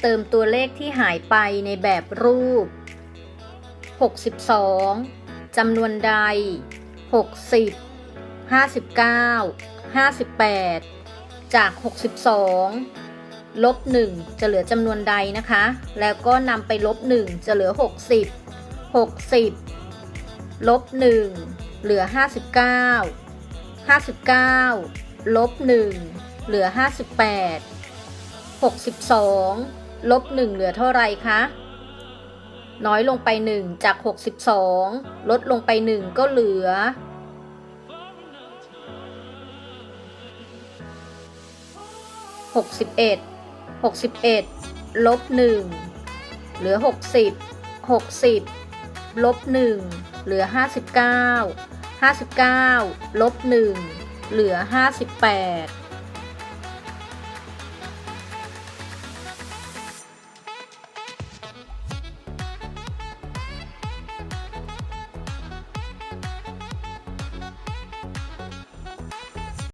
เติมตัวเลขที่หายไปในแบบรูป 62จำนวนใด 60 59 58 จาก 62 ลบ 1 จะเหลือจำนวนใดนะคะ แล้วก็นำไปลบ 1 จะเหลือ 60 60 ลบ 1 เหลือ 59 59 ลบ 1 เหลือ 58 62 ลบ 1 เหลือเท่าไรคะ น้อยลงไป 1 จาก 62 ลดลงไป 1 ก็เหลือ 61 61 ลบ 1 เหลือ 60 60 ลบ 1 เหลือ 59 59 ลบ 1 เหลือ 58